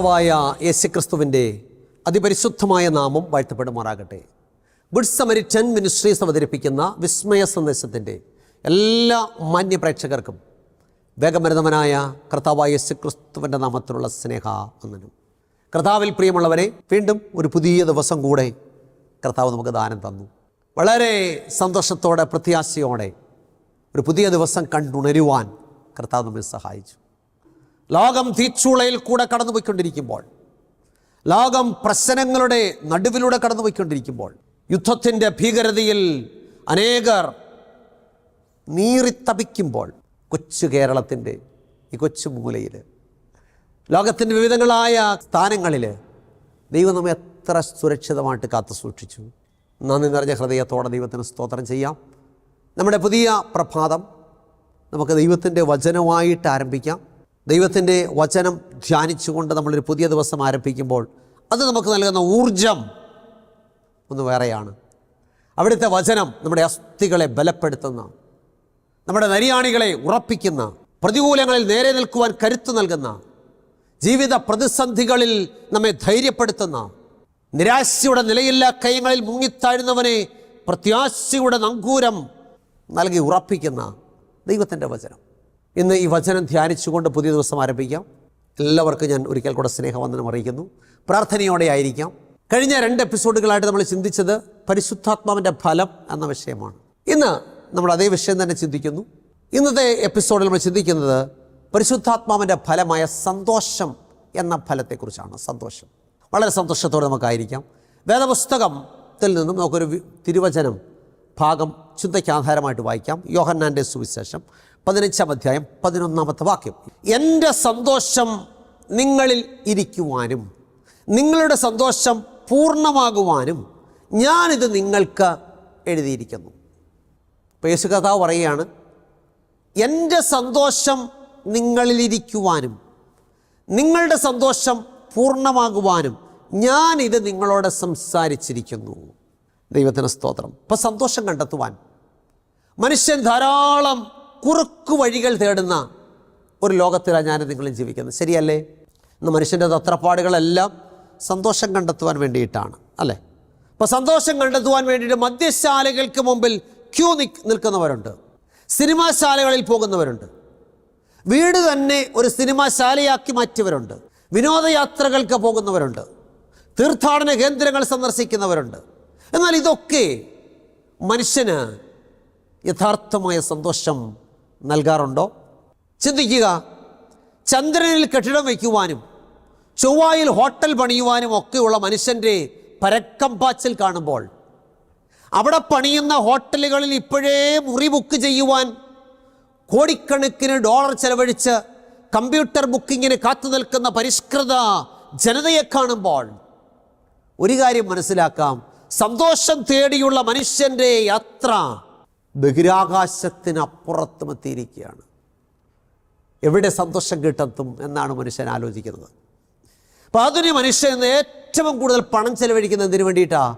കർത്താവായ യേശുക്രിസ്തുവിന്റെ അതിപരിശുദ്ധമായ നാമം വാഴ്ത്തപ്പെടുമാറാകട്ടെ. ഗുഡ് സമരിറ്റൻ മിനിസ്ട്രീസ് അവതരിപ്പിക്കുന്ന വിസ്മയ സന്ദേശത്തിന്റെ എല്ലാ മാന്യ പ്രേക്ഷകർക്കും കർത്താവായ യേശുക്രിസ്തുവിന്റെ നാമത്തിലുള്ള സ്നേഹ ഒന്നിനും കർത്താവിൽ പ്രിയമുള്ളവരെ വീണ്ടും ഒരു പുതിയ ദിവസം കൂടെ കർത്താവ് നമുക്ക് ദാനം തന്നു. വളരെ സന്തോഷത്തോടെ പ്രത്യാശയോടെ ഒരു പുതിയ ദിവസം കണ്ടുണരുവാൻ കർത്താവ് നമ്മെ സഹായിച്ചു. ലോകം തീച്ചുളയിൽ കൂടെ കടന്നുപോയിക്കൊണ്ടിരിക്കുമ്പോൾ ലോകം പ്രശ്നങ്ങളുടെ നടുവിലൂടെ കടന്നുപോയിക്കൊണ്ടിരിക്കുമ്പോൾ യുദ്ധത്തിന്റെ ഭീകരതയിൽ അനേകർ നീറിത്തപിക്കുമ്പോൾ കൊച്ചു കേരളത്തിന്റെ ഈ കൊച്ചു മൂലയിൽ ലോകത്തിന്റെ വിവിധങ്ങളായ സ്ഥാനങ്ങളിൽ ദൈവം നമ്മെ എത്ര സുരക്ഷിതമായിട്ട് കാത്തു സൂക്ഷിച്ചു. നന്ദി നിറഞ്ഞ ഹൃദയത്തോടെ ദൈവത്തിന് സ്തോത്രം ചെയ്യാം. നമ്മുടെ പുതിയ പ്രഭാതം നമുക്ക് ദൈവത്തിന്റെ വചനമായിട്ട് ആരംഭിക്കാം. ദൈവത്തിന്റെ വചനം ധ്യാനിച്ചുകൊണ്ട് നമ്മളൊരു പുതിയ ദിവസം ആരംഭിക്കുമ്പോൾ അത് നമുക്ക് നൽകുന്ന ഊർജം ഒന്ന് വേറെയാണ്. അവിടുത്തെ വചനം നമ്മുടെ അസ്ഥികളെ ബലപ്പെടുത്തുന്ന നമ്മുടെ നരിയാണികളെ ഉറപ്പിക്കുന്ന പ്രതികൂലങ്ങളിൽ നേരെ നിൽക്കുവാൻ കരുത്ത് നൽകുന്ന ജീവിത പ്രതിസന്ധികളിൽ നമ്മെ ധൈര്യപ്പെടുത്തുന്ന നിരാശയുടെ നിലയില്ലാ കയങ്ങളിൽ മുങ്ങിത്താഴുന്നവനെ പ്രത്യാശയുടെ നങ്കൂരം നൽകി ഉറപ്പിക്കുന്ന ദൈവത്തിന്റെ വചനം. ഇന്ന് ഈ വചനം ധ്യാനിച്ചുകൊണ്ട് പുതിയ ദിവസം ആരംഭിക്കാം. എല്ലാവർക്കും ഞാൻ ഒരിക്കൽ കൂടെ സ്നേഹവന്ദനം അറിയിക്കുന്നു. പ്രാർത്ഥനയോടെ ആയിരിക്കാം. കഴിഞ്ഞ രണ്ട് എപ്പിസോഡുകളായിട്ട് നമ്മൾ ചിന്തിച്ചത് പരിശുദ്ധാത്മാവിന്റെ ഫലം എന്ന വിഷയമാണ്. ഇന്ന് നമ്മൾ അതേ വിഷയം തന്നെ ചിന്തിക്കുന്നു. ഇന്നത്തെ എപ്പിസോഡിൽ നമ്മൾ ചിന്തിക്കുന്നത് പരിശുദ്ധാത്മാവിന്റെ ഫലമായ സന്തോഷം എന്ന ഫലത്തെക്കുറിച്ചാണ്. സന്തോഷം. വളരെ സന്തോഷത്തോടെ നമുക്കായിരിക്കാം. വേദപുസ്തകത്തിൽ നിന്നും നമുക്കൊരു തിരുവചനം ഭാഗം ചിന്തയ്ക്ക് ആധാരമായിട്ട് വായിക്കാം. യോഹന്നാന്റെ സുവിശേഷം പതിനഞ്ചാം അധ്യായം പതിനൊന്നാമത്തെ വാക്യം. എന്റെ സന്തോഷം നിങ്ങളിൽ ഇരിക്കുവാനും നിങ്ങളുടെ സന്തോഷം പൂർണമാകുവാനും ഞാനിത് നിങ്ങൾക്ക് എഴുതിയിരിക്കുന്നു. പേശു കഥാവ് പറയുകയാണ് എന്റെ സന്തോഷം നിങ്ങളിലിരിക്കുവാനും നിങ്ങളുടെ സന്തോഷം പൂർണമാകുവാനും ഞാനിത് നിങ്ങളോട് സംസാരിച്ചിരിക്കുന്നു. ദൈവത്തിന് സ്തോത്രം. ഇപ്പം സന്തോഷം കണ്ടെത്തുവാൻ മനുഷ്യൻ ധാരാളം കുറുക്കു വഴികൾ തേടുന്ന ഒരു ലോകത്തിലാണ് ഞാൻ നിങ്ങളും ജീവിക്കുന്നത്. ശരിയല്ലേ? ഇന്ന് മനുഷ്യന്റെ തത്രപ്പാടുകളെല്ലാം സന്തോഷം കണ്ടെത്തുവാൻ വേണ്ടിയിട്ടാണ് അല്ലേ? അപ്പോൾ സന്തോഷം കണ്ടെത്തുവാൻ വേണ്ടിയിട്ട് മദ്യശാലകൾക്ക് മുമ്പിൽ ക്യൂ നിൽ നിൽക്കുന്നവരുണ്ട്. സിനിമാശാലകളിൽ പോകുന്നവരുണ്ട്. വീട് തന്നെ ഒരു സിനിമാശാലയാക്കി മാറ്റിയവരുണ്ട്. വിനോദയാത്രകൾക്ക് പോകുന്നവരുണ്ട്. തീർത്ഥാടന കേന്ദ്രങ്ങൾ സന്ദർശിക്കുന്നവരുണ്ട്. എന്നാൽ ഇതൊക്കെ മനുഷ്യന് യഥാർത്ഥമായ സന്തോഷം നൽകാറുണ്ടോ? ചിന്തിക്കുക. ചന്ദ്രനിൽ കെട്ടിടം വയ്ക്കുവാനും ചൊവ്വായിൽ ഹോട്ടൽ പണിയുവാനും ഒക്കെയുള്ള മനുഷ്യന്റെ പരക്കമ്പാച്ചിൽ കാണുമ്പോൾ അവിടെ പണിയുന്ന ഹോട്ടലുകളിൽ ഇപ്പോഴേ മുറി ബുക്ക് ചെയ്യുവാൻ കോടിക്കണക്കിന് ഡോളർ ചെലവഴിച്ച് കമ്പ്യൂട്ടർ ബുക്കിങ്ങിന് കാത്തു നിൽക്കുന്ന പരിഷ്കൃത ജനതയെ കാണുമ്പോൾ ഒരു കാര്യം മനസ്സിലാക്കാം. സന്തോഷം തേടിയുള്ള മനുഷ്യന്റെ യാത്ര ബഹിരാകാശത്തിനപ്പുറത്തും എത്തിയിരിക്കുകയാണ് എവിടെ സന്തോഷം കിട്ടെത്തും എന്നാണ് മനുഷ്യൻ ആലോചിക്കുന്നത്. അപ്പോൾ ആധുനിക മനുഷ്യൻ ഏറ്റവും കൂടുതൽ പണം ചെലവഴിക്കുന്നത് എന്തിനു വേണ്ടിയിട്ടാണ്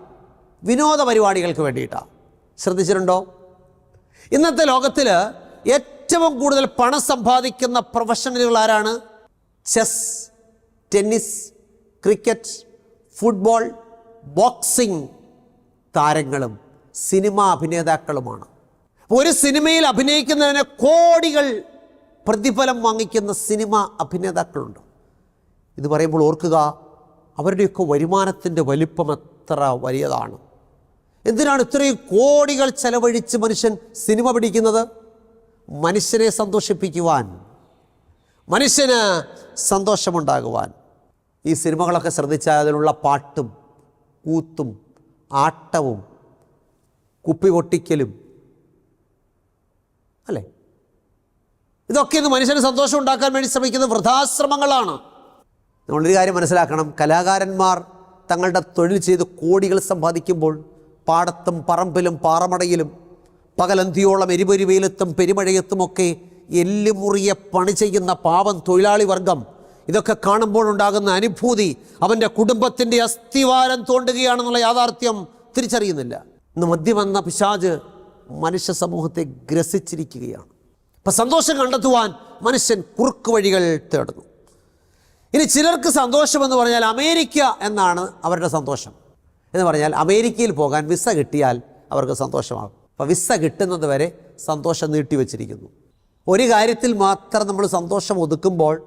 വിനോദ പരിപാടികൾക്ക് വേണ്ടിയിട്ടാണ് ശ്രദ്ധിച്ചിട്ടുണ്ടോ? ഇന്നത്തെ ലോകത്തിൽ ഏറ്റവും കൂടുതൽ പണം സമ്പാദിക്കുന്ന പ്രൊഫഷണലുകൾ ആരാണ്? Chess tennis cricket football boxing താരങ്ങളും സിനിമാ അഭിനേതാക്കളുമാണ്. ഒരു സിനിമയിൽ അഭിനയിക്കുന്നതിന് കോടികൾ പ്രതിഫലം വാങ്ങിക്കുന്ന സിനിമ അഭിനേതാക്കളുണ്ട്. ഇത് പറയുമ്പോൾ ഓർക്കുക അവരുടെയൊക്കെ വരുമാനത്തിന്റെ വലിപ്പം എത്ര വലിയതാണ്. എന്തിനാണ് ഇത്രയും കോടികൾ ചെലവഴിച്ച് മനുഷ്യൻ സിനിമ പിടിക്കുന്നത്? മനുഷ്യനെ സന്തോഷിപ്പിക്കുവാൻ മനുഷ്യന് സന്തോഷമുണ്ടാകുവാൻ. ഈ സിനിമകളൊക്കെ ശ്രദ്ധിച്ചാൽ അതിലുള്ള പാട്ടും കൂത്തും ആട്ടവും കുപ്പി പൊട്ടിക്കലും അല്ലേ? ഇതൊക്കെ ഇന്ന് മനുഷ്യന് സന്തോഷം ഉണ്ടാക്കാൻ വേണ്ടി ശ്രമിക്കുന്ന വൃഥാശ്രമങ്ങളാണ് നമ്മളൊരു കാര്യം മനസ്സിലാക്കണം. കലാകാരന്മാർ തങ്ങളുടെ തൊഴിൽ ചെയ്ത് കോടികൾ സമ്പാദിക്കുമ്പോൾ പാടത്തും പറമ്പിലും പാറമടയിലും പകലന്തിയോളം എരിപൊരി വെയിലത്തും പെരുമഴയത്തുമൊക്കെ എല്ലുമുറിയെ പണി ചെയ്യുന്ന പാവം തൊഴിലാളി വർഗം. ഇതൊക്കെ കാണുമ്പോൾ ഉണ്ടാകുന്ന അനുഭൂതി അവന്റെ കുടുംബത്തിന്റെ അസ്ഥിവാരം തോണ്ടുകയാണെന്നുള്ള യാഥാർത്ഥ്യം തിരിച്ചറിയുന്നില്ല. ഇന്ന് മദ്യമെന്ന പിശാജ് മനുഷ്യ സമൂഹത്തെ ഗ്രസിച്ചിരിക്കുകയാണ്. അപ്പം സന്തോഷം കണ്ടെത്തുവാൻ മനുഷ്യൻ കുറുക്ക് വഴികൾ തേടുന്നു. ഇനി ചിലർക്ക് സന്തോഷമെന്ന് പറഞ്ഞാൽ അമേരിക്ക എന്നാണ് അവരുടെ സന്തോഷം. എന്ന് പറഞ്ഞാൽ അമേരിക്കയിൽ പോകാൻ വിസ കിട്ടിയാൽ അവർക്ക് സന്തോഷമാകും. അപ്പോൾ വിസ കിട്ടുന്നത് വരെ സന്തോഷം നീട്ടിവെച്ചിരിക്കുന്നു ഒരു കാര്യത്തിൽ മാത്രം നമ്മൾ സന്തോഷം ഒതുക്കുമ്പോൾ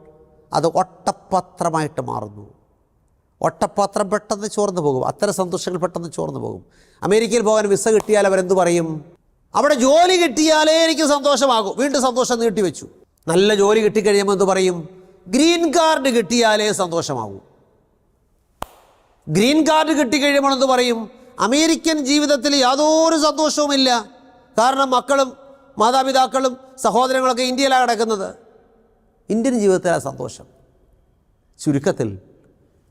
അത് ഒട്ടപ്പത്രമായിട്ട് മാറുന്നു. ഒട്ടപ്പാത്രം പെട്ടെന്ന് ചോർന്നു പോകും. അത്തരം സന്തോഷങ്ങൾ പെട്ടെന്ന് ചോർന്നു പോകും. അമേരിക്കയിൽ പോകാൻ വിസ കിട്ടിയാൽ അവരെന്ത് പറയും? അവിടെ ജോലി കിട്ടിയാലേ എനിക്ക് സന്തോഷമാകും. വീണ്ടും സന്തോഷം നീട്ടിവെച്ചു. നല്ല ജോലി കിട്ടിക്കഴിയുമ്പോൾ എന്ത് പറയും? ഗ്രീൻ കാർഡ് കിട്ടിയാലേ സന്തോഷമാകൂ. ഗ്രീൻ കാർഡ് കിട്ടിക്കഴിയുമ്പോൾ എന്ത് പറയും? അമേരിക്കൻ ജീവിതത്തിൽ യാതൊരു സന്തോഷവുമില്ല. കാരണം മക്കളും മാതാപിതാക്കളും സഹോദരങ്ങളൊക്കെ ഇന്ത്യയിലാണ് കിടക്കുന്നത്. ഇന്ത്യൻ ജീവിതത്തിലാ സന്തോഷം. ചുരുക്കത്തിൽ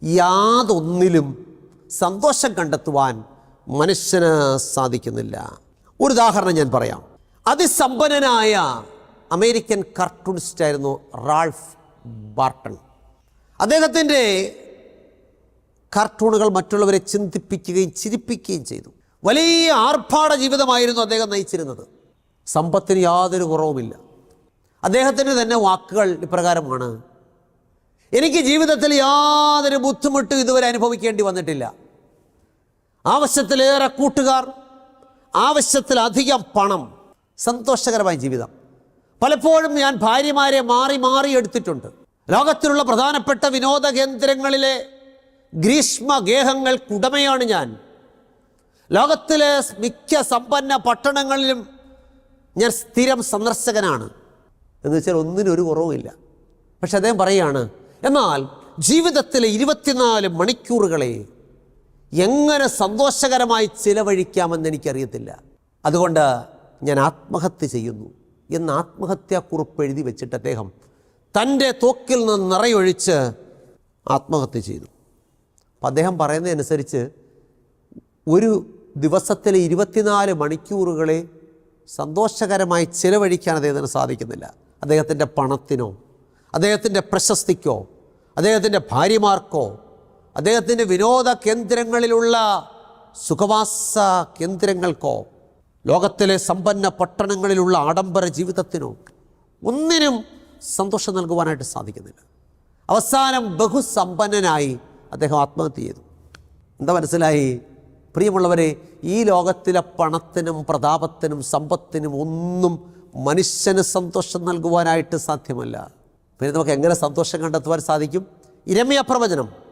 യാതൊന്നിലും സന്തോഷം കണ്ടെത്തുവാൻ മനുഷ്യന് സാധിക്കുന്നില്ല. ഒരു ഉദാഹരണം ഞാൻ പറയാം. അതിസമ്പന്നനായ അമേരിക്കൻ കാർട്ടൂണിസ്റ്റ് ആയിരുന്നു റാൾഫ് ബാർട്ടൺ. അദ്ദേഹത്തിന്റെ കാർട്ടൂണുകൾ മറ്റുള്ളവരെ ചിന്തിപ്പിക്കുകയും ചിരിപ്പിക്കുകയും ചെയ്തു. വലിയ ആർഭാട ജീവിതമായിരുന്നു അദ്ദേഹം നയിച്ചിരുന്നത്. സമ്പത്തിന് യാതൊരു കുറവുമില്ല. അദ്ദേഹത്തിന്റെ തന്നെ വാക്കുകൾ ഇപ്രകാരമാണ്. എനിക്ക് ജീവിതത്തിൽ യാതൊരു ബുദ്ധിമുട്ടും ഇതുവരെ അനുഭവിക്കേണ്ടി വന്നിട്ടില്ല. ആവശ്യത്തിലേറെ കൂട്ടുകാർ ആവശ്യത്തിലധികം പണം സന്തോഷകരമായ ജീവിതം. പലപ്പോഴും ഞാൻ ഭാര്യമാരെ മാറി മാറി എടുത്തിട്ടുണ്ട്. ലോകത്തിലുള്ള പ്രധാനപ്പെട്ട വിനോദ കേന്ദ്രങ്ങളിലെ ഗ്രീഷ്മഗേഹങ്ങൾക്കുടമയാണ് ഞാൻ. ലോകത്തിലെ മിക്ക സമ്പന്ന പട്ടണങ്ങളിലും ഞാൻ സ്ഥിരം സന്ദർശകനാണ്. എന്ന് വെച്ചാൽ ഒന്നിനൊരു കുറവുമില്ല പക്ഷെ അദ്ദേഹം പറയുകയാണ് എന്നാൽ ജീവിതത്തിലെ ഇരുപത്തിനാല് മണിക്കൂറുകളെ എങ്ങനെ സന്തോഷകരമായി ചിലവഴിക്കാമെന്ന് എനിക്കറിയത്തില്ല. അതുകൊണ്ട് ഞാൻ ആത്മഹത്യ ചെയ്യുന്നു എന്ന് ആത്മഹത്യാക്കുറിപ്പ് എഴുതി വെച്ചിട്ട് അദ്ദേഹം തന്റെ തോക്കിൽ നിന്ന് നിറയൊഴിച്ച് ആത്മഹത്യ ചെയ്തു. അപ്പം അദ്ദേഹം പറയുന്നതനുസരിച്ച് ഒരു ദിവസത്തിലെ ഇരുപത്തിനാല് മണിക്കൂറുകളെ സന്തോഷകരമായി ചിലവഴിക്കാൻ അദ്ദേഹത്തിന് സാധിക്കുന്നില്ല. അദ്ദേഹത്തിന്റെ പണത്തിനോ അദ്ദേഹത്തിന്റെ പ്രശസ്തിക്കോ അദ്ദേഹത്തിന്റെ ഭാര്യമാർക്കോ അദ്ദേഹത്തിന്റെ വിനോദ കേന്ദ്രങ്ങളിലുള്ള സുഖവാസ കേന്ദ്രങ്ങൾക്കോ ലോകത്തിലെ സമ്പന്ന പട്ടണങ്ങളിലുള്ള ആഡംബര ജീവിതത്തിനോ ഒന്നിനും സന്തോഷം നൽകുവാനായിട്ട് സാധിക്കുന്നില്ല. അവസാനം ബഹുസമ്പന്നനായി അദ്ദേഹം ആത്മഹത്യ ചെയ്തു. എന്താ മനസ്സിലായി? പ്രിയമുള്ളവരെ ഈ ലോകത്തിലെ പണത്തിനും പ്രതാപത്തിനും സമ്പത്തിനും ഒന്നും മനുഷ്യന് സന്തോഷം നൽകുവാനായിട്ട് സാധ്യമല്ല. പിന്നെ നമുക്ക് എങ്ങനെ സന്തോഷം കണ്ടെത്തുവാൻ സാധിക്കും? ഇരമ്യ പ്രവചനം.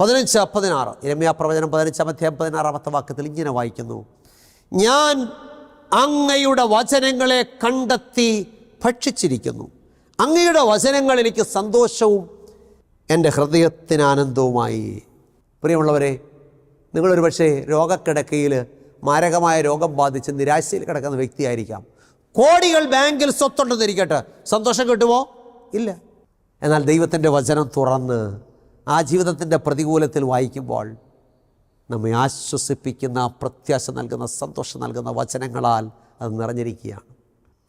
പതിനഞ്ച് പതിനാറ്. ഇരമ്യ പ്രവചനം പതിനഞ്ചാം അധ്യായം പതിനാറാമത്തെ വാക്യത്തിൽ ഇങ്ങനെ വായിക്കുന്നു. ഞാൻ അങ്ങയുടെ വചനങ്ങളെ കണ്ടെത്തി ഭക്ഷിച്ചിരിക്കുന്നു. അങ്ങയുടെ വചനങ്ങൾ എനിക്ക് സന്തോഷവും എന്റെ ഹൃദയത്തിന് ആനന്ദവുമായി. പ്രിയമുള്ളവരെ നിങ്ങളൊരു പക്ഷേ രോഗക്കിടക്കയിൽ മാരകമായ രോഗം ബാധിച്ച് നിരാശയിൽ കിടക്കുന്ന വ്യക്തിയായിരിക്കാം. കോടികൾ ബാങ്കിൽ സ്വത്തുണ്ടെന്നിരിക്കട്ടെ. സന്തോഷം കിട്ടുമോ? ഇല്ല. എന്നാൽ ദൈവത്തിന്റെ വചനം തുറന്ന് ആ ജീവിതത്തിന്റെ പ്രതികൂലത്തിൽ വായിക്കുമ്പോൾ നമ്മെ ആശ്വസിപ്പിക്കുന്ന പ്രത്യാശ നൽകുന്ന സന്തോഷം നൽകുന്ന വചനങ്ങളാൽ അത് നിറഞ്ഞിരിക്കുകയാണ്.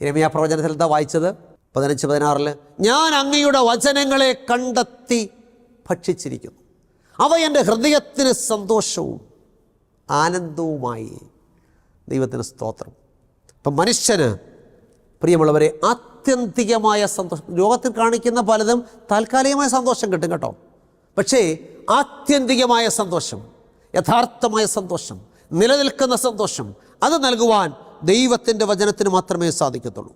ഇരമിയ പ്രവചനത്തിൽ എന്താ വായിച്ചത്? പതിനഞ്ച് പതിനാറിൽ ഞാൻ അങ്ങയുടെ വചനങ്ങളെ കണ്ടെത്തി ഭക്ഷിച്ചിരിക്കുന്നു. അവ എന്റെ ഹൃദയത്തിന് സന്തോഷവും ആനന്ദവുമായി ദൈവത്തിന് സ്തോത്രം. ഇപ്പം മനുഷ്യന് പ്രിയമുള്ളവരെ ആത്യന്തികമായ സന്തോഷം ലോകത്തിൽ കാണിക്കുന്ന പലതും താൽക്കാലികമായ സന്തോഷം കിട്ടും കേട്ടോ. പക്ഷേ ആത്യന്തികമായ സന്തോഷം യഥാർത്ഥമായ സന്തോഷം നിലനിൽക്കുന്ന സന്തോഷം അത് നൽകുവാൻ ദൈവത്തിന്റെ വചനത്തിന് മാത്രമേ സാധിക്കത്തുള്ളൂ.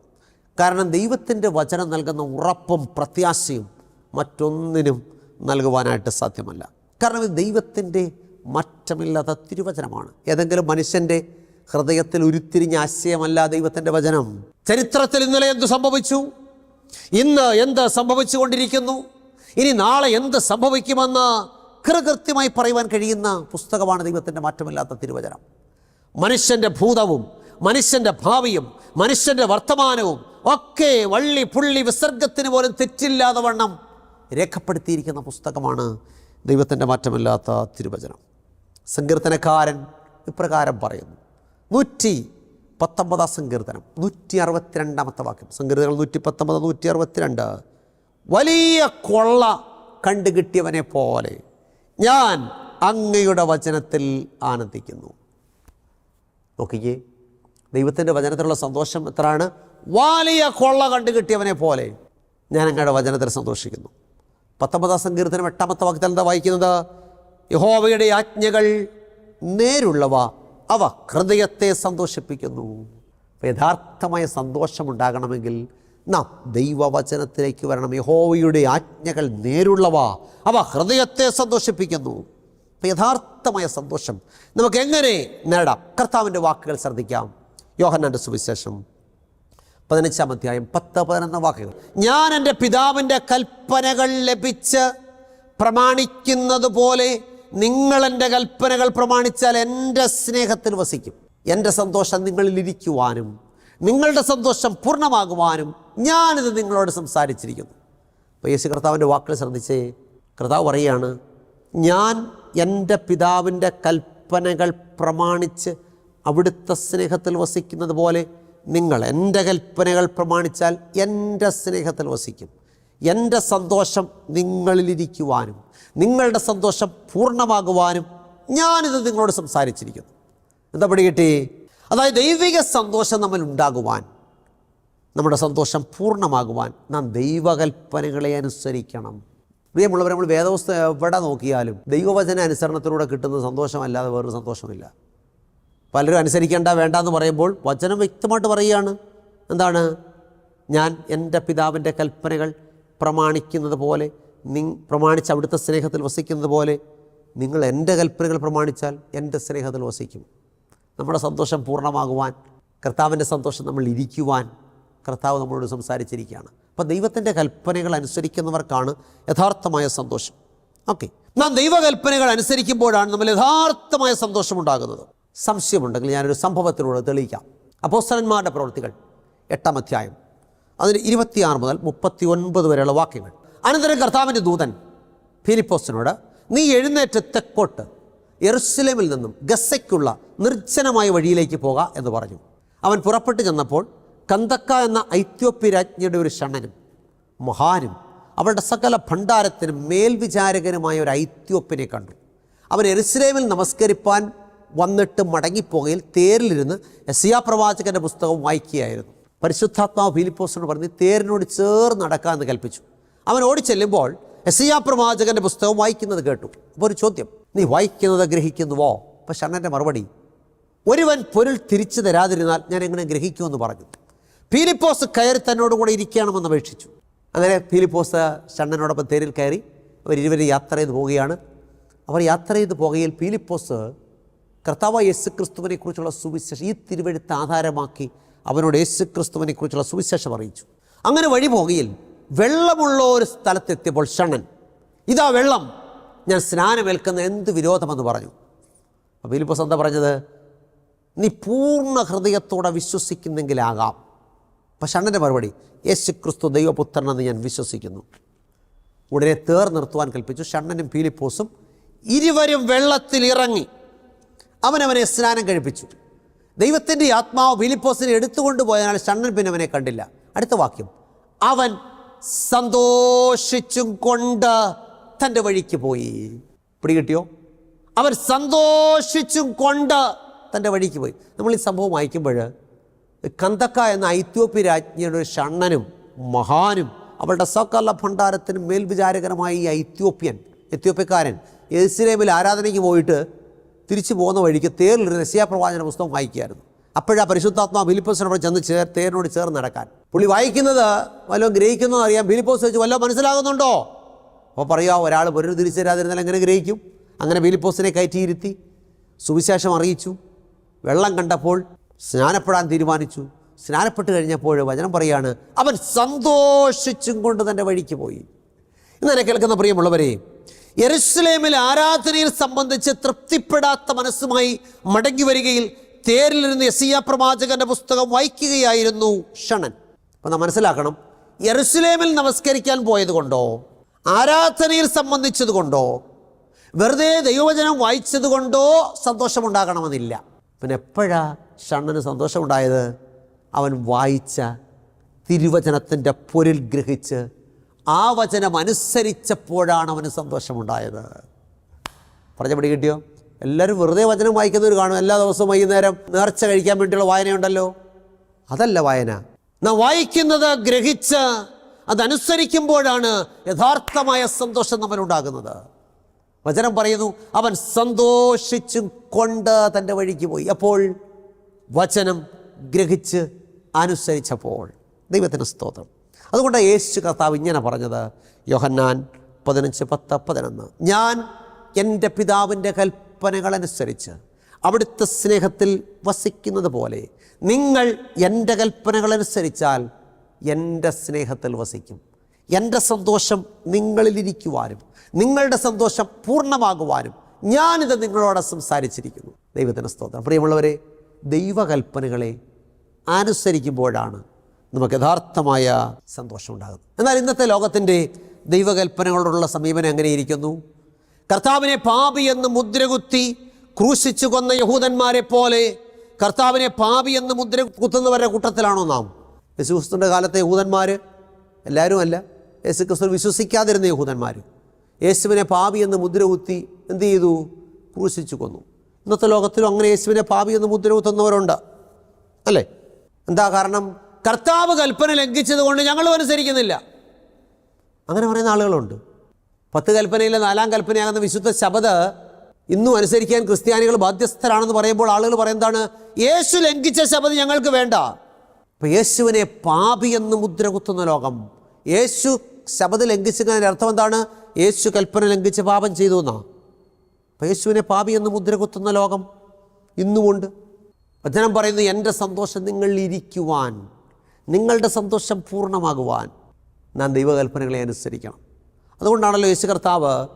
കാരണം ദൈവത്തിന്റെ വചനം നൽകുന്ന ഉറപ്പും പ്രത്യാശയും മറ്റൊന്നിനും നൽകുവാനായിട്ട് സാധ്യമല്ല. കാരണം ഇത് ദൈവത്തിന്റെ മറ്റമില്ലാത്ത തിരുവചനമാണ്. ഏതെങ്കിലും മനുഷ്യന്റെ ഹൃദയത്തിൽ ഉരുത്തിരിഞ്ഞ ആശയമല്ല ദൈവത്തിന്റെ വചനം. ചരിത്രത്തിൽ ഇന്നലെ എന്ത് സംഭവിച്ചു? ഇന്ന് എന്ത് സംഭവിച്ചുകൊണ്ടിരിക്കുന്നു? ഇനി നാളെ എന്ത് സംഭവിക്കുമെന്ന് കൃകൃത്യമായി പറയുവാൻ കഴിയുന്ന പുസ്തകമാണ് ദൈവത്തിന്റെ മാറ്റമില്ലാത്ത തിരുവചനം. മനുഷ്യന്റെ ഭൂതവും മനുഷ്യന്റെ ഭാവിയും മനുഷ്യന്റെ വർത്തമാനവും ഒക്കെ വള്ളി പുള്ളി വിസർഗത്തിന് പോലും തെറ്റില്ലാതെ വണ്ണം രേഖപ്പെടുത്തിയിരിക്കുന്ന പുസ്തകമാണ് ദൈവത്തിന്റെ മാറ്റമില്ലാത്ത തിരുവചനം. സങ്കീർത്തനക്കാരൻ ഇപ്രകാരം പറയുന്നു. നൂറ്റി പത്തൊമ്പതാം സങ്കീർത്തനം നൂറ്റി അറുപത്തിരണ്ടാമത്തെ വാക്യം. സങ്കീർത്തനം നൂറ്റി പത്തൊമ്പത് നൂറ്റി അറുപത്തിരണ്ട്. വലിയ കൊള്ള കണ്ടു കിട്ടിയവനെ പോലെ ഞാൻ അങ്ങയുടെ വചനത്തിൽ ആനന്ദിക്കുന്നു. നോക്കിക്കേ ദൈവത്തിന്റെ വചനത്തിലുള്ള സന്തോഷം എത്രയാണ്? വലിയ കൊള്ള കണ്ടു കിട്ടിയവനെ പോലെ ഞാൻ അങ്ങയുടെ വചനത്തിൽ സന്തോഷിക്കുന്നു. പത്തൊമ്പതാം സങ്കീർത്തനം എട്ടാമത്തെ വാക്യത്തിൽ എന്താ വായിക്കുന്നത്? യഹോവയുടെ ആജ്ഞകൾ നേരുള്ളവ അവ ഹൃദയത്തെ സന്തോഷിപ്പിക്കുന്നു. യഥാർത്ഥമായ സന്തോഷമുണ്ടാകണമെങ്കിൽ നാം ദൈവവചനത്തിലേക്ക് വരണം. യഹോവയുടെ ആജ്ഞകൾ നേരുള്ളവ. അവ ഹൃദയത്തെ സന്തോഷിപ്പിക്കുന്നു. യഥാർത്ഥമായ സന്തോഷം നമുക്ക് എങ്ങനെ നേടാം? കർത്താവിന്റെ വാക്കുകൾ ശ്രദ്ധിക്കാം. യോഹന്നാന്റെ സുവിശേഷം പതിനഞ്ചാം അധ്യായം പത്ത് പതിനൊന്ന് വാക്കുകൾ ഞാൻ എന്റെ പിതാവിന്റെ കൽപ്പനകൾ ലഭിച്ച് പ്രമാണിക്കുന്നത് പോലെ നിങ്ങൾ എന്റെ കൽപ്പനകൾ പ്രമാണിച്ചാൽ എന്റെ സ്നേഹത്തിൽ വസിക്കും. എന്റെ സന്തോഷം നിങ്ങളിലിരിക്കുവാനും നിങ്ങളുടെ സന്തോഷം പൂർണമാകുവാനും ഞാനിത് നിങ്ങളോട് സംസാരിച്ചിരിക്കുന്നു. അപ്പോൾ യേശു കർത്താവിന്റെ വാക്കുകൾ ശ്രദ്ധിച്ചേ. കർത്താവ് പറയുകയാണ് ഞാൻ എന്റെ പിതാവിന്റെ കൽപ്പനകൾ പ്രമാണിച്ച് അവിടുത്തെ സ്നേഹത്തിൽ വസിക്കുന്നത് പോലെ നിങ്ങൾ എന്റെ കൽപ്പനകൾ പ്രമാണിച്ചാൽ എന്റെ സ്നേഹത്തിൽ വസിക്കും. എന്റെ സന്തോഷം നിങ്ങളിലിരിക്കുവാനും നിങ്ങളുടെ സന്തോഷം പൂർണമാകുവാനും ഞാനിത് നിങ്ങളോട് സംസാരിച്ചിരിക്കുന്നു. എന്താ പിടി കിട്ടി അതായത് ദൈവിക സന്തോഷം നമ്മൾ ഉണ്ടാകുവാൻ നമ്മുടെ സന്തോഷം പൂർണമാകുവാൻ നാം ദൈവകൽപ്പനകളെ അനുസരിക്കണം. പ്രിയമുള്ളവർ നമ്മൾ വേദവസ്തു എവിടെ നോക്കിയാലും ദൈവവചന അനുസരണത്തിലൂടെ കിട്ടുന്ന സന്തോഷമല്ലാതെ വേറൊരു സന്തോഷമില്ല പലരും അനുസരിക്കേണ്ട വേണ്ട എന്ന് പറയുമ്പോൾ വചനം വ്യക്തമായിട്ട് പറയുകയാണ്. എന്താണ്? ഞാൻ എന്റെ പിതാവിന്റെ കൽപ്പനകൾ പ്രമാണിക്കുന്നത് പോലെ നി പ്രമാണിച്ച് അവിടുത്തെ സ്നേഹത്തിൽ വസിക്കുന്നത് പോലെ നിങ്ങൾ എന്റെ കൽപ്പനകൾ പ്രമാണിച്ചാൽ എന്റെ സ്നേഹത്തിൽ വസിക്കും. നമ്മുടെ സന്തോഷം പൂർണമാകുവാൻ കർത്താവിന്റെ സന്തോഷം നമ്മൾ ഇരിക്കുവാൻ കർത്താവ് നമ്മളോട് സംസാരിച്ചിരിക്കുകയാണ്. അപ്പോൾ ദൈവത്തിന്റെ കൽപ്പനകൾ അനുസരിക്കുന്നവർക്കാണ് യഥാർത്ഥമായ സന്തോഷം. ഓക്കെ. നാം ദൈവകൽപ്പനകൾ അനുസരിക്കുമ്പോഴാണ് നമ്മൾ യഥാർത്ഥമായ സന്തോഷമുണ്ടാകുന്നത് സംശയമുണ്ടെങ്കിൽ ഞാനൊരു സംഭവത്തിലൂടെ തെളിയിക്കാം. അപ്പോസ്തലന്മാരുടെ പ്രവൃത്തികൾ എട്ടാം അധ്യായം അതിന് ഇരുപത്തിയാറ് മുതൽ മുപ്പത്തി ഒൻപത് വരെയുള്ള വാക്യങ്ങൾ. അനന്തരം കർത്താവിന്റെ ദൂതൻ ഫിലിപ്പോസിനോട് നീ എഴുന്നേറ്റ് തെക്കോട്ട്. എറുസലേമിൽ നിന്നും ഗസയ്ക്കുള്ള നിർജനമായ വഴിയിലേക്ക് പോകുക എന്ന് പറഞ്ഞു. അവൻ പുറപ്പെട്ടു ചെന്നപ്പോൾ കന്തക്ക എന്ന ഐത്യോപ്യ രാജ്ഞിയുടെ ഒരു ഷണനും മഹാനും അവളുടെ സകല ഭണ്ഡാരത്തിനും മേൽവിചാരകനുമായ ഒരു ഐത്യോപ്യനെ കണ്ടു. അവൻ എറുസലേമിൽ നമസ്കരിപ്പാൻ വന്നിട്ട് മടങ്ങിപ്പോകയിൽ തേരിലിരുന്ന് എസിയാ പ്രവാചകന്റെ പുസ്തകം വായിക്കുകയായിരുന്നു. പരിശുദ്ധാത്മാവ് ഫിലിപ്പോസിനോട് പറഞ്ഞ് തേരിനോട് ചേർന്ന് നടക്കാമെന്ന് കൽപ്പിച്ചു. അവൻ ഓടിച്ചെല്ലുമ്പോൾ എസിയാ പ്രവാചകന്റെ പുസ്തകം വായിക്കുന്നത് കേട്ടു. അപ്പോൾ ഒരു ചോദ്യം നീ വായിക്കുന്നത് ഗ്രഹിക്കുന്നുവോ? അപ്പം ഷണ്ണന്റെ മറുപടി ഒരുവൻ പൊരുൾ തിരിച്ചു തരാതിരുന്നാൽ ഞാൻ എങ്ങനെ ഗ്രഹിക്കുമെന്ന് പറഞ്ഞു. ഫിലിപ്പോസ് കയറി തന്നോട് കൂടെ ഇരിക്കണമെന്ന് അപേക്ഷിച്ചു. അങ്ങനെ ഫിലിപ്പോസ് ഷണ്ണനോടൊപ്പം തേരിൽ കയറി അവർ ഇരുവരും യാത്ര ചെയ്ത് പോവുകയാണ്. അവർ യാത്ര ചെയ്ത് പോകയിൽ ഫിലിപ്പോസ് കർത്താവ് യേശു ക്രിസ്തുവിനെ കുറിച്ചുള്ള സുവിശേഷം ഈ തിരുവഴുത്ത് ആധാരമാക്കി അവനോട് യേശു ക്രിസ്തുവിനെ കുറിച്ചുള്ള സുവിശേഷം അറിയിച്ചു. അങ്ങനെ വഴി പോകയിൽ വെള്ളമുള്ള ഒരു സ്ഥലത്തെത്തിയപ്പോൾ ഷണ്ണൻ ഇതാ വെള്ളം ഞാൻ സ്നാനമേൽക്കുന്ന എന്ത് വിരോധമെന്ന് പറഞ്ഞു. അപ്പോൾ ഫിലിപ്പോസ് എന്താ പറഞ്ഞത്? നീ പൂർണ ഹൃദയത്തോടെ വിശ്വസിക്കുന്നെങ്കിലാകാം. പക്ഷെ അണ്ണന്റെ മറുപടി യേശു ക്രിസ്തു ദൈവപുത്രനെന്ന് ഞാൻ വിശ്വസിക്കുന്നു. ഉടനെ തേർ നിർത്തുവാൻ കൽപ്പിച്ചു. ഷണ്ണനും ഫിലിപ്പോസും ഇരുവരും വെള്ളത്തിൽ ഇറങ്ങി. അവനവനെ സ്നാനം കഴിപ്പിച്ചു. ദൈവത്തിന്റെ ആത്മാവ് ഫിലിപ്പോസിനെ എടുത്തുകൊണ്ട് പോയതിനാൽ ഷണ്ണൻ പിന്നെ അവനെ കണ്ടില്ല. അടുത്ത വാക്യം. അവൻ സന്തോഷിച്ചും കൊണ്ട് തന്റെ വഴിക്ക് പോയി. പിടികിട്ടിയോ? അവൻ സന്തോഷിച്ചും കൊണ്ട് തന്റെ വഴിക്ക് പോയി. നമ്മൾ ഈ സംഭവം വായിക്കുമ്പോൾ കന്തക്ക എന്ന ഐത്യോപ്യ രാജ്ഞിയുടെ ഒരു ഷണ്ണനും മഹാനും അവളുടെ സകല ഭണ്ഡാരത്തിന് മേൽവിചാരകരമായ ഈ ഐത്യോപ്യൻ എത്യോപ്യക്കാരൻ എസ്രേമിൽ ആരാധനയ്ക്ക് പോയിട്ട് തിരിച്ചു പോകുന്ന വഴിക്ക് തേറിലിരുന്ന് രസ്യാപ്രവാചന പുസ്തകം വായിക്കുകയായിരുന്നു. അപ്പോഴാ പരിശുദ്ധാത്മാ ഫിലിപ്പോസിനോട് ചെന്ന് ചേർ തേരിനോട് ചേർന്ന് നടക്കാൻ. പുള്ളി വായിക്കുന്നത് വല്ലതും ഗ്രഹിക്കുന്നതെന്ന് അറിയാം ഫിലിപ്പോസ് വെച്ച് വല്ലതും മനസ്സിലാകുന്നുണ്ടോ? അപ്പോൾ പറയുക ഒരാൾ പൊരുൾ തിരിച്ചു തരാതിരുന്നാൽ എങ്ങനെ ഗ്രഹിക്കും? അങ്ങനെ ബിലിപ്പോസിനെ കയറ്റിയിരുത്തി സുവിശേഷം അറിയിച്ചു. വെള്ളം കണ്ടപ്പോൾ സ്നാനപ്പെടാൻ തീരുമാനിച്ചു. സ്നാനപ്പെട്ട് കഴിഞ്ഞപ്പോൾ വചനം പറയാണ് അവൻ സന്തോഷിച്ചും കൊണ്ട് തന്റെ വഴിക്ക് പോയി. ഇന്നെ കേൾക്കുന്ന പ്രിയമുള്ളവരെ യെരുസലേമിൽ ആരാധനയിൽ സംബന്ധിച്ച് തൃപ്തിപ്പെടാത്ത മനസ്സുമായി മടങ്ങി വരികയിൽ തേരിലിരുന്ന് യസിയ പ്രവാചകന്റെ പുസ്തകം വായിക്കുകയായിരുന്നു ഷണൻ. അപ്പം നാം മനസ്സിലാക്കണം യെറുസലേമിൽ നമസ്കരിക്കാൻ പോയത് കൊണ്ടോ ആരാധനയിൽ സംബന്ധിച്ചത് കൊണ്ടോ വെറുതെ ദൈവവചനം വായിച്ചതുകൊണ്ടോ സന്തോഷമുണ്ടാകണമെന്നില്ല. പിന്നെ എപ്പോഴാ ഷണ്ണന് സന്തോഷമുണ്ടായത്? അവൻ വായിച്ച തിരുവചനത്തിന്റെ പൊരിൽ ഗ്രഹിച്ച് ആ വചനം അനുസരിച്ചപ്പോഴാണ് അവന് സന്തോഷമുണ്ടായത്. പറഞ്ഞ പിടി കിട്ടിയോ? എല്ലാവരും വെറുതെ വചനം വായിക്കുന്നവർ കാണും. എല്ലാ ദിവസവും വൈകുന്നേരം നേർച്ച കഴിക്കാൻ വേണ്ടിയുള്ള വായനയുണ്ടല്ലോ. അതല്ല വായന. നാം വായിക്കുന്നത് ഗ്രഹിച്ച് അതനുസരിക്കുമ്പോഴാണ് യഥാർത്ഥമായ സന്തോഷം നമ്മളുണ്ടാകുന്നത് വചനം പറയുന്നു അവൻ സന്തോഷിച്ചും കൊണ്ട് തന്റെ വഴിക്ക് പോയി. അപ്പോൾ വചനം ഗ്രഹിച്ച് അനുസരിച്ചപ്പോൾ ദൈവത്തിന് സ്തോത്രം. അതുകൊണ്ട് യേശു കർത്താവ് ഇങ്ങനെ പറഞ്ഞത് യോഹന്നാൻ പതിനഞ്ച് പത്ത് പതിനൊന്ന് ഞാൻ എന്റെ പിതാവിന്റെ കൽപ്പനകളനുസരിച്ച് അവിടുത്തെ സ്നേഹത്തിൽ വസിക്കുന്നത് പോലെ നിങ്ങൾ എന്റെ കൽപ്പനകളനുസരിച്ചാൽ എന്റെ സ്നേഹത്തിൽ വസിക്കും. എന്റെ സന്തോഷം നിങ്ങളിലിരിക്കുവാനും നിങ്ങളുടെ സന്തോഷം പൂർണമാകുവാനും ഞാനിത് നിങ്ങളോട് സംസാരിച്ചിരിക്കുന്നു. ദൈവത്തിന് സ്തോത്രം. പ്രിയമുള്ളവരെ ദൈവകൽപ്പനകളെ അനുസരിക്കുമ്പോഴാണ് നമുക്ക് യഥാർത്ഥമായ സന്തോഷം ഉണ്ടാകുന്നത്. എന്നാൽ ഇന്നത്തെ ലോകത്തിന്റെ ദൈവകൽപ്പനകളോടുള്ള സമീപനം എങ്ങനെയിരിക്കുന്നു? കർത്താവിനെ പാപി എന്ന് മുദ്രകുത്തി ക്രൂശിച്ചു കൊന്ന യഹൂദന്മാരെ പോലെ കർത്താവിനെ പാപി എന്ന് മുദ്ര കുത്തുന്നവരുടെ കൂട്ടത്തിലാണോ നാം? യേശുക്രിസ്തുവിന്റെ കാലത്തെ യഹൂദന്മാർ എല്ലാവരും അല്ല യേശുക്രിസ്തു വിശ്വസിക്കാതിരുന്ന യഹൂദന്മാർ യേശുവിനെ പാപി എന്ന് മുദ്രകുത്തി എന്ത് ചെയ്തു? ക്രൂശിച്ചു കൊന്നു. ഇന്നത്തെ ലോകത്തിലും അങ്ങനെ യേശുവിനെ പാപി എന്ന് മുദ്ര കുത്തുന്നവരുണ്ട് അല്ലേ? എന്താ കാരണം? കർത്താവ് കൽപ്പന ലംഘിച്ചത് കൊണ്ട് ഞങ്ങളും അനുസരിക്കുന്നില്ല. അങ്ങനെ പറയുന്ന ആളുകളുണ്ട്. പത്ത് കൽപ്പനയിലെ നാലാം കൽപ്പനയാകുന്ന വിശുദ്ധ ശബദ ഇന്നും അനുസരിക്കാൻ ക്രിസ്ത്യാനികൾ ബാധ്യസ്ഥരാണെന്ന് പറയുമ്പോൾ ആളുകൾ പറയുന്നതാണ് യേശു ലംഘിച്ച ശബദ് ഞങ്ങൾക്ക് വേണ്ട. അപ്പം യേശുവിനെ പാപി എന്ന് മുദ്ര കുത്തുന്ന ലോകം. യേശു ശബദ് ലംഘിച്ചതിന്റെ അർത്ഥം എന്താണ്? യേശു കൽപ്പന ലംഘിച്ച് പാപം ചെയ്തു എന്നാണ് അപ്പോൾ യേശുവിനെ പാപി എന്ന് മുദ്ര കുത്തുന്ന ലോകം ഇന്നുമുണ്ട്. വചനം പറയുന്നു എന്റെ സന്തോഷം നിങ്ങൾ നിങ്ങളുടെ സന്തോഷം പൂർണമാകുവാൻ ഞാൻ ദൈവകൽപ്പനകളെ അനുസരിക്കണം. അതുകൊണ്ടാണല്ലോ യേശു കർത്താവ്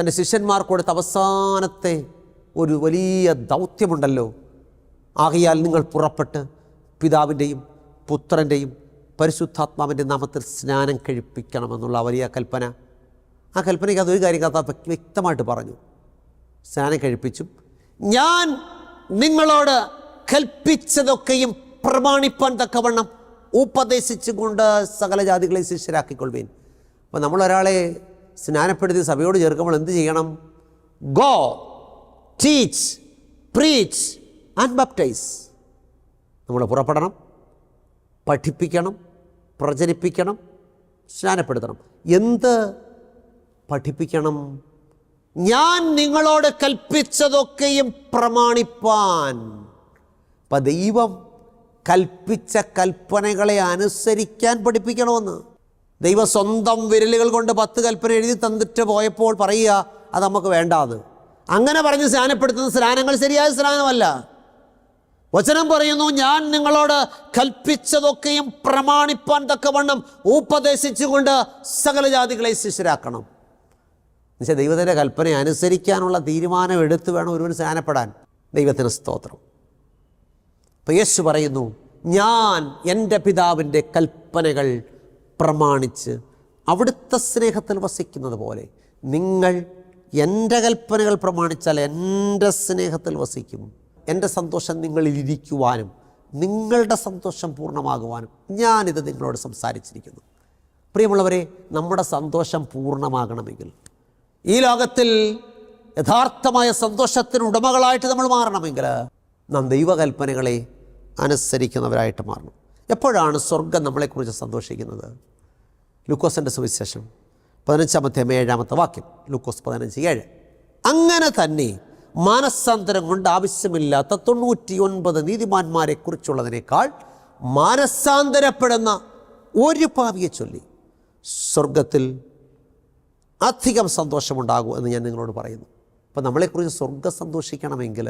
തന്റെ ശിഷ്യന്മാർക്കൂടെ കൊടുത്ത അവസാനത്തെ ഒരു വലിയ ദൗത്യമുണ്ടല്ലോ. ആകയാൽ നിങ്ങൾ പുറപ്പെട്ട് പിതാവിന്റെയും പുത്രന്റെയും പരിശുദ്ധാത്മാവിന്റെ നാമത്തിൽ സ്നാനം കഴിപ്പിക്കണമെന്നുള്ള വലിയ കൽപ്പന. ആ കൽപ്പനയ്ക്ക് അതൊരു കാര്യം കർത്താവ് വ്യക്തമായിട്ട് പറഞ്ഞു. സ്നാനം കഴിപ്പിച്ചും ഞാൻ നിങ്ങളോട് കൽപ്പിച്ചതൊക്കെയും പ്രമാണിപ്പാൻ തക്കവണ്ണം ഉപദേശിച്ചുകൊണ്ട് സകല ജാതികളെ ശിഷ്യരാക്കിക്കൊള്ളുവീൻ. അപ്പോൾ നമ്മളൊരാളെ സ്നാനപ്പെടുത്തി സഭയോട് ചേർക്കുമ്പോൾ എന്ത് ചെയ്യണം? Go teach preach and baptise നമ്മൾ പുറപ്പെടണം പഠിപ്പിക്കണം പ്രചരിപ്പിക്കണം സ്നാനപ്പെടുത്തണം. എന്ത് പഠിപ്പിക്കണം? ഞാൻ നിങ്ങളോട് കൽപ്പിച്ചതൊക്കെയും പ്രമാണിപ്പാൻ. അപ്പം ദൈവം കൽപ്പിച്ച കൽപ്പനകളെ അനുസരിക്കാൻ പഠിപ്പിക്കണമെന്ന്. ദൈവം സ്വന്തം വിരലുകൾ കൊണ്ട് പത്ത് കൽപ്പന എഴുതി തന്നിട്ട് പോയപ്പോൾ പറയുക അത് നമുക്ക് വേണ്ടാത് അങ്ങനെ പറഞ്ഞ് സ്നാനപ്പെടുത്തുന്ന സ്നാനങ്ങൾ ശരിയായ സ്നാനമല്ല. വചനം പറയുന്നു ഞാൻ നിങ്ങളോട് കൽപ്പിച്ചതൊക്കെയും പ്രമാണിപ്പാൻ തക്കവണ്ണം ഉപദേശിച്ചുകൊണ്ട് സകല ജാതികളെ ശിശുരാക്കണം എന്നുവെച്ചാൽ ദൈവത്തിന്റെ കൽപ്പന അനുസരിക്കാനുള്ള തീരുമാനം എടുത്ത് വേണം ഒരുവൻ സ്നാനപ്പെടാൻ. ദൈവത്തിന് സ്തോത്രം. അപ്പോൾ യേശു പറയുന്നു ഞാൻ എന്റെ പിതാവിന്റെ കൽപ്പനകൾ പ്രമാണിച്ച് അവിടുത്തെ സ്നേഹത്തിൽ വസിക്കുന്നത് പോലെ നിങ്ങൾ എന്റെ കൽപ്പനകൾ പ്രമാണിച്ചാൽ എന്റെ സ്നേഹത്തിൽ വസിക്കും. എന്റെ സന്തോഷം നിങ്ങളിൽ ഇരിക്കുവാനും നിങ്ങളുടെ സന്തോഷം പൂർണമാകുവാനും ഞാനിത് നിങ്ങളോട് സംസാരിച്ചിരിക്കുന്നു. പ്രിയമുള്ളവരെ നമ്മുടെ സന്തോഷം പൂർണമാകണമെങ്കിൽ ഈ ലോകത്തിൽ യഥാർത്ഥമായ സന്തോഷത്തിന് ഉടമകളായിട്ട് നമ്മൾ മാറണമെങ്കിൽ നാം ദൈവകൽപ്പനകളെ അനുസരിക്കുന്നവരായിട്ട് മാറണം. എപ്പോഴാണ് സ്വർഗം നമ്മളെക്കുറിച്ച് സന്തോഷിക്കുന്നത്? ലൂക്കോസിന്റെ സുവിശേഷം പതിനഞ്ചാമത്തെ ഏഴാമത്തെ വാക്യം ലൂക്കോസ് പതിനഞ്ച് ഏഴ്. അങ്ങനെ തന്നെ മാനസാന്തരം കൊണ്ട് ആവശ്യമില്ലാത്ത തൊണ്ണൂറ്റി ഒൻപത് നീതിമാന്മാരെ കുറിച്ചുള്ളതിനേക്കാൾ മാനസാന്തരപ്പെടുന്ന ഒരു പാവിയെ ചൊല്ലി സ്വർഗത്തിൽ അധികം സന്തോഷമുണ്ടാകും എന്ന് ഞാൻ നിങ്ങളോട് പറയുന്നു. അപ്പം നമ്മളെക്കുറിച്ച് സ്വർഗം സന്തോഷിക്കണമെങ്കിൽ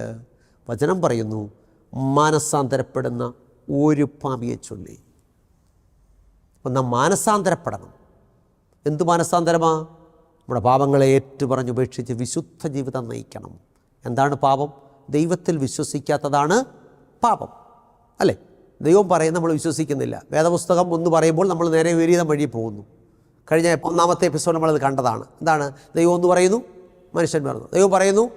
വചനം പറയുന്നു മാനസാന്തരപ്പെടുന്ന ഒരു പാപിയെ ചൊല്ലി. അപ്പം നാം മാനസാന്തരപ്പെടണം. എന്ത് മാനസാന്തരമാ? നമ്മുടെ പാപങ്ങളെ ഏറ്റുപറഞ്ഞുപേക്ഷിച്ച് വിശുദ്ധ ജീവിതം നയിക്കണം. എന്താണ് പാപം? ദൈവത്തിൽ വിശ്വസിക്കാത്തതാണ് പാപം. അല്ലേ? ദൈവം പറയും നമ്മൾ വിശ്വസിക്കുന്നില്ല. വേദപുസ്തകം ഒന്ന് പറയുമ്പോൾ നമ്മൾ നേരെ വിപരീതം വഴി പോകുന്നു. കഴിഞ്ഞ ഒന്നാമത്തെ എപ്പിസോഡ് നമ്മളത് കണ്ടതാണ്. എന്താണ്? ദൈവം ഒന്ന് പറയുന്നു മനുഷ്യൻ പറഞ്ഞു ദൈവം പറയുന്നു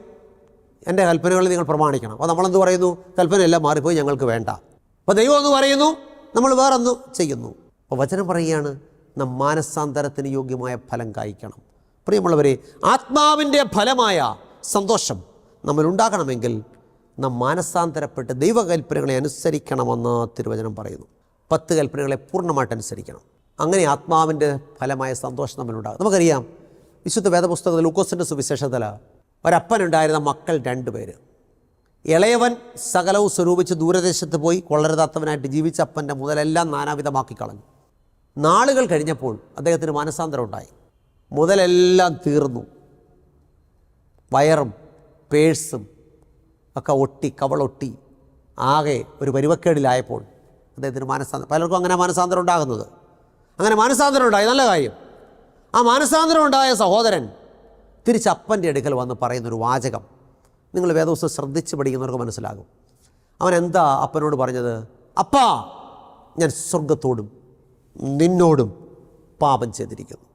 എന്റെ കൽപ്പനകൾ നിങ്ങൾ പ്രമാണിക്കണം. അപ്പോൾ നമ്മളെന്ത് പറയുന്നു? കൽപ്പനയെല്ലാം മാറിപ്പോയി ഞങ്ങൾക്ക് വേണ്ട. അപ്പോൾ ദൈവം ഒന്ന് പറയുന്നു നമ്മൾ വേറൊന്ന് ചെയ്യുന്നു. അപ്പോൾ വചനം പറയുകയാണ് നാം മാനസാന്തരത്തിന് യോഗ്യമായ ഫലം കായ്ക്കണം. പ്രിയമുള്ളവരെ ആത്മാവിന്റെ ഫലമായ സന്തോഷം നമ്മൾ ഉണ്ടാകണമെങ്കിൽ നാം മാനസാന്തരപ്പെട്ട് ദൈവകൽപ്പനകളെ അനുസരിക്കണമെന്ന് തിരുവചനം പറയുന്നു. പത്ത് കൽപ്പനകളെ പൂർണമായിട്ട് അനുസരിക്കണം. അങ്ങനെ ആത്മാവിന്റെ ഫലമായ സന്തോഷം നമ്മളുണ്ടാകും നമുക്കറിയാം വിശുദ്ധ വേദപുസ്തകത്തിൽ ലൂക്കോസിന്റെ സുവിശേഷത്തിൽ ഒരപ്പനുണ്ടായിരുന്ന മക്കൾ രണ്ട് പേര്. ഇളയവൻ സകലവും സ്വരൂപിച്ച് ദൂരദേശത്ത് പോയി കൊള്ളരുതാത്തവനായിട്ട് ജീവിച്ച അപ്പന്റെ മുതലെല്ലാം നാനാവിധമാക്കി കളഞ്ഞു നാളുകൾ കഴിഞ്ഞപ്പോൾ അദ്ദേഹത്തിന് മാനസാന്തരം ഉണ്ടായി. മുതലെല്ലാം തീർന്നു. വയറും പേഴ്സും ഒക്കെ ഒട്ടി കവളൊട്ടി ആകെ ഒരു പരുവക്കേടിലായപ്പോൾ അദ്ദേഹത്തിന് മാനസാന്തരം പലർക്കും അങ്ങനെ മാനസാന്തരം ഉണ്ടാകുന്നത്. അങ്ങനെ മാനസാന്തരം ഉണ്ടായി നല്ല കാര്യം. ആ മാനസാന്തരം ഉണ്ടായ സഹോദരൻ തിരിച്ച് അപ്പന്റെ അടുക്കൽ വന്ന് പറയുന്നൊരു വാചകം നിങ്ങൾ വേദോസം ശ്രദ്ധിച്ച് പഠിക്കുന്നവർക്ക് മനസ്സിലാകും. അവൻ എന്താ അപ്പനോട് പറഞ്ഞത്? അപ്പാ ഞാൻ സ്വർഗത്തോടും നിന്നോടും പാപം ചെയ്തിരിക്കുന്നു.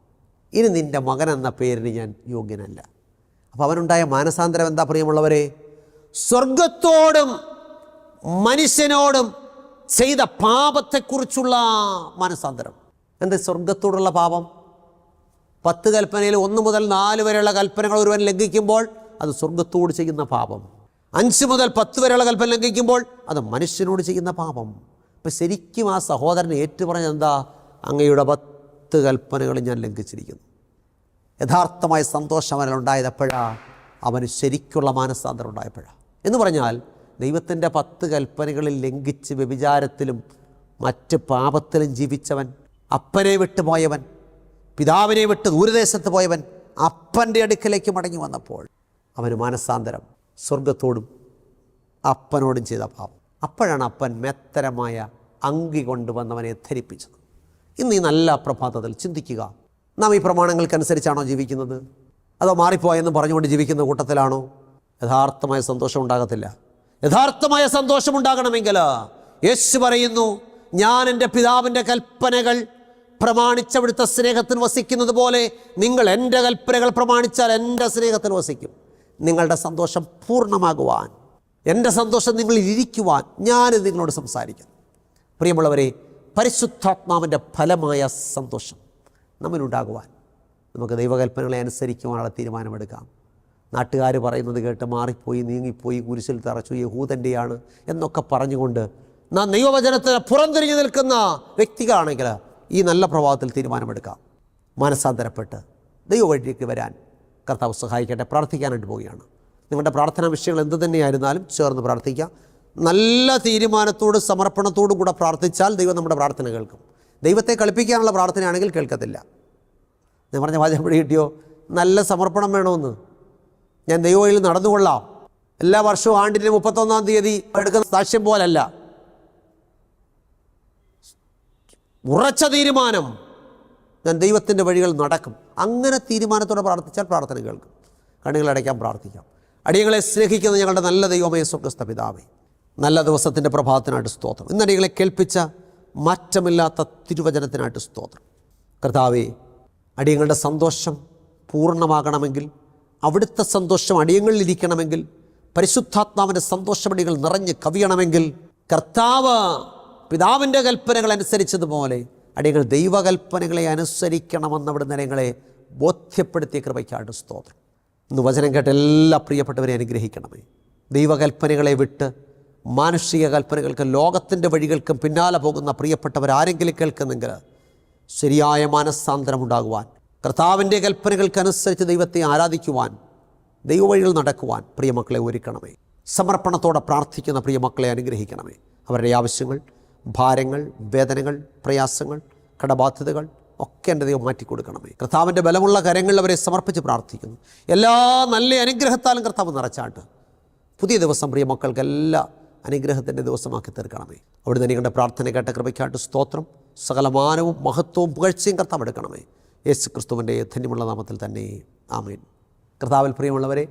ഇനി നിന്റെ മകൻ എന്ന പേരിന് ഞാൻ യോഗ്യനല്ല. അപ്പോൾ അവനുണ്ടായ മാനസാന്തരം എന്താ പ്രിയമുള്ളവരെ? സ്വർഗത്തോടും മനുഷ്യനോടും ചെയ്ത പാപത്തെക്കുറിച്ചുള്ള മാനസാന്തരം. എന്ത് സ്വർഗത്തോടുള്ള പാപം? പത്ത് കൽപ്പനയിൽ ഒന്ന് മുതൽ നാല് വരെയുള്ള കൽപ്പനകൾ ഒരുവൻ ലംഘിക്കുമ്പോൾ അത് സ്വർഗത്തോട് ചെയ്യുന്ന പാപം. അഞ്ച് മുതൽ പത്ത് വരെയുള്ള കൽപ്പന ലംഘിക്കുമ്പോൾ അത് മനുഷ്യനോട് ചെയ്യുന്ന പാപം. അപ്പം ശരിക്കും ആ സഹോദരൻ ഏറ്റുപറഞ്ഞത് എന്താ? അങ്ങയുടെ പത്ത് കൽപ്പനകൾ ഞാൻ ലംഘിച്ചിരിക്കുന്നു. യഥാർത്ഥമായ സന്തോഷം അവനുണ്ടായത് എപ്പോഴാണ് അവന് ശരിക്കുള്ള മാനസാന്തരം ഉണ്ടായപ്പോഴാണ് എന്ന് പറഞ്ഞാൽ ദൈവത്തിന്റെ പത്ത് കൽപ്പനകളിൽ ലംഘിച്ച് വ്യഭിചാരത്തിലും മറ്റ് പാപത്തിലും ജീവിച്ചവൻ അപ്പനെ വിട്ടു പോയവൻ പിതാവിനെ വിട്ട് ദൂരദേശത്ത് പോയവൻ അപ്പന്റെ അടുക്കലേക്ക് മടങ്ങി വന്നപ്പോൾ അവന് മാനസാന്തരം സ്വർഗത്തോടും അപ്പനോടും ചെയ്ത പാപം. അപ്പോഴാണ് അപ്പൻ മെത്തരമായ അങ്കി കൊണ്ടുവന്നവനെ ധരിപ്പിച്ചത്. ഇന്ന് ഈ നല്ല പ്രഭാതത്തിൽ ചിന്തിക്കുക നാം ഈ പ്രമാണങ്ങൾക്കനുസരിച്ചാണോ ജീവിക്കുന്നത്? അതോ മാറിപ്പോയെന്ന് പറഞ്ഞുകൊണ്ട് ജീവിക്കുന്ന കൂട്ടത്തിലാണോ? യഥാർത്ഥമായ സന്തോഷം ഉണ്ടാകത്തില്ല. യഥാർത്ഥമായ സന്തോഷം ഉണ്ടാകണമെങ്കിൽ യേശു പറയുന്നു ഞാൻ എന്റെ പിതാവിന്റെ കൽപ്പനകൾ പ്രമാണിച്ചവിടുത്തെ സ്നേഹത്തിൽ വസിക്കുന്നത് പോലെ നിങ്ങൾ എന്റെ കൽപ്പനകൾ പ്രമാണിച്ചാൽ എന്റെ സ്നേഹത്തിൽ വസിക്കും. നിങ്ങളുടെ സന്തോഷം പൂർണമാകുവാൻ എന്റെ സന്തോഷം നിങ്ങളിൽ ഇരിക്കുവാൻ ഞാൻ നിങ്ങളോട് സംസാരിക്കുന്നു. പ്രിയമുള്ളവരെ പരിശുദ്ധാത്മാവിന്റെ ഫലമായ സന്തോഷം നമ്മളുണ്ടാകുവാൻ നമുക്ക് ദൈവകൽപ്പനകളെ അനുസരിക്കുവാനുള്ള തീരുമാനമെടുക്കാം. നാട്ടുകാർ പറയുന്നത് കേട്ട് മാറിപ്പോയി നീങ്ങിപ്പോയി കുരിശിൽ തറച്ചു യഹൂദന്റെയാണ് എന്നൊക്കെ പറഞ്ഞുകൊണ്ട് നാം ദൈവവചനത്തിന് പുറംതിരിഞ്ഞു നിൽക്കുന്ന വ്യക്തികളാണെങ്കിൽ ഈ നല്ല പ്രഭാവത്തിൽ തീരുമാനമെടുക്കാം. മനസ്സാന്തരപ്പെട്ട് ദൈവവഴിക്ക് വരാൻ കർത്താവ് സഹായിക്കട്ടെ പ്രാർത്ഥിക്കാനായിട്ട് പോവുകയാണ്. നിങ്ങളുടെ പ്രാർത്ഥനാ വിഷയങ്ങൾ എന്ത് തന്നെയായിരുന്നാലും ചേർന്ന് പ്രാർത്ഥിക്കാം. നല്ല തീരുമാനത്തോടും സമർപ്പണത്തോടും കൂടെ പ്രാർത്ഥിച്ചാൽ ദൈവം നമ്മുടെ പ്രാർത്ഥന കേൾക്കും. ദൈവത്തെ കളിപ്പിക്കാനുള്ള പ്രാർത്ഥനയാണെങ്കിൽ കേൾക്കത്തില്ല. ഞാൻ പറഞ്ഞ വാചകം പിടി കിട്ടിയോ? നല്ല സമർപ്പണം വേണമെന്ന്. ഞാൻ ദൈവയിൽ നടന്നുകൊള്ളാം. എല്ലാ വർഷവും ആണ്ടിന്റെ മുപ്പത്തൊന്നാം തീയതി എടുക്കുന്ന സാക്ഷ്യം പോലല്ല. ഉറച്ച തീരുമാനം. ഞാൻ ദൈവത്തിന്റെ വഴികൾ നടക്കും. അങ്ങനെ തീരുമാനത്തോടെ പ്രാർത്ഥിച്ചാൽ പ്രാർത്ഥന കേൾക്കും. കണ്ണുകൾ അടയ്ക്കാൻ പ്രാർത്ഥിക്കാം. അടിയങ്ങളെ സ്നേഹിക്കുന്ന ഞങ്ങളുടെ നല്ല ദൈവമേ സ്വർഗസ്ഥ പിതാവേ. നല്ല ദിവസത്തിന്റെ പ്രഭാതത്തിനായിട്ട് സ്തോത്രം. ഇന്ന് കേൾപ്പിച്ച മാറ്റമില്ലാത്ത തിരുവചനത്തിനായിട്ട് സ്തോത്രം. കർത്താവേ അടിയങ്ങളുടെ സന്തോഷം പൂർണമാകണമെങ്കിൽ അവിടുത്തെ സന്തോഷം അടിയങ്ങളിലിരിക്കണമെങ്കിൽ പരിശുദ്ധാത്മാവിന്റെ സന്തോഷമടികൾ നിറഞ്ഞ് കവിയണമെങ്കിൽ കർത്താവ് പിതാവിന്റെ കൽപ്പനകൾ അനുസരിച്ചതുപോലെ അടിയങ്ങൾ ദൈവകൽപ്പനകളെ അനുസരിക്കണമെന്ന് അവിടുന്ന് ഞങ്ങളെ ബോധ്യപ്പെടുത്തിയ കൃപയ്ക്കായിട്ട് സ്തോത്രം. ഇന്ന് വചനം കേട്ട എല്ലാ പ്രിയപ്പെട്ടവരെ അനുഗ്രഹിക്കണമേ. ദൈവകൽപ്പനകളെ വിട്ട് മാനുഷിക കൽപ്പനകൾക്കും ലോകത്തിന്റെ വഴികൾക്കും പിന്നാലെ പോകുന്ന പ്രിയപ്പെട്ടവരാരെങ്കിലും കേൾക്കുന്നെങ്കിൽ ശരിയായ മാനസാന്തരം ഉണ്ടാകുവാൻ കർത്താവിന്റെ കൽപ്പനകൾക്കനുസരിച്ച് ദൈവത്തെ ആരാധിക്കുവാൻ ദൈവവഴികൾ നടക്കുവാൻ പ്രിയമക്കളെ ഒരുക്കണമേ. സമർപ്പണത്തോടെ പ്രാർത്ഥിക്കുന്ന പ്രിയമക്കളെ അനുഗ്രഹിക്കണമേ. അവരുടെ ആവശ്യങ്ങൾ ഭാരങ്ങൾ വേദനകൾ പ്രയാസങ്ങൾ കടബാധ്യതകൾ ഒക്കെ എന്റെ ദൈവം മാറ്റിക്കൊടുക്കണമേ. കർത്താവിന്റെ ബലമുള്ള കരങ്ങളിൽ അവരെ സമർപ്പിച്ച് പ്രാർത്ഥിക്കുന്നു. എല്ലാ നല്ല അനുഗ്രഹത്താലും കർത്താവ് നിറച്ചാട്ട്. പുതിയ ദിവസം പ്രിയ മക്കൾക്ക് എല്ലാ അനുഗ്രഹത്തിന്റെ ദിവസമാക്കി തീർക്കണമേ. അവിടുന്ന് നിങ്ങളുടെ പ്രാർത്ഥന കേട്ട കൃപയ്ക്കായിട്ട് സ്തോത്രം സകലമാനവും മഹത്വവും പുകഴ്ചയും കർത്താവ് എടുക്കണമേ. യേശു ക്രിസ്തുവിന്റെ ധന്യമുള്ള നാമത്തിൽ തന്നെ ആമേൻ. കർത്താവിൽ പ്രിയമുള്ളവരെ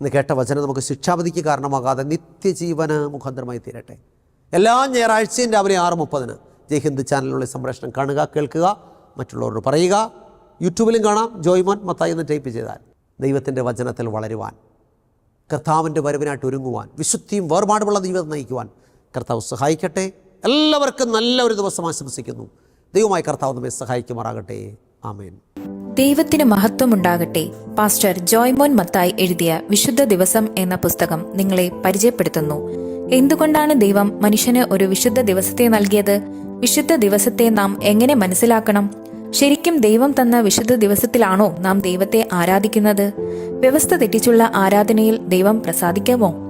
ഇന്ന് കേട്ട വചനം നമുക്ക് ശിക്ഷാപതിക്ക് കാരണമാകാതെ നിത്യജീവന മുഖാന്തരമായി തീരട്ടെ. എല്ലാ ഞായറാഴ്ചയും രാവിലെ ആറ് മുപ്പതിന് ജയ് ചാനലിലുള്ള സംപ്രേഷണം കാണുക കേൾക്കുക മറ്റുള്ളവരോട് പറയുക. യൂട്യൂബിലും കാണാം ജോയ്മോൻ മത്തായി എന്ന് ടൈപ്പ് ചെയ്താൽ ദൈവത്തിന്റെ വചനത്തിൽ വളരുവാൻ കർത്താവിന്റെ വരവിനായിട്ട് ഒരുങ്ങുവാൻ വിശുദ്ധിയും വേർപാടുമുള്ള ജീവിതം നയിക്കുവാൻ കർത്താവ് സഹായിക്കട്ടെ. എല്ലാവർക്കും നല്ല ഒരു ദിവസം ആശംസിക്കുന്നു. ദൈവമായി കർത്താവ് നമ്മെ സഹായിക്കുമാറാകട്ടെ. ആമേൻ. ദൈവത്തിന് മഹത്വമുണ്ടാകട്ടെ. പാസ്റ്റർ ജോയ്മോൻ മത്തായി എഴുതിയ വിശുദ്ധ ദിവസം എന്ന പുസ്തകം നിങ്ങളെ പരിചയപ്പെടുത്തുന്നു. എന്തുകൊണ്ടാണ് ദൈവം മനുഷ്യന് ഒരു വിശുദ്ധ ദിവസത്തെ നൽകിയത്? വിശുദ്ധ ദിവസത്തെ നാം എങ്ങനെ മനസ്സിലാക്കണം? ശരിക്കും ദൈവം തന്ന വിശുദ്ധ ദിവസത്തിലാണോ നാം ദൈവത്തെ ആരാധിക്കുന്നത്? വ്യവസ്ഥ തെറ്റിച്ചുള്ള ആരാധനയിൽ ദൈവം പ്രസാദിക്കാമോ?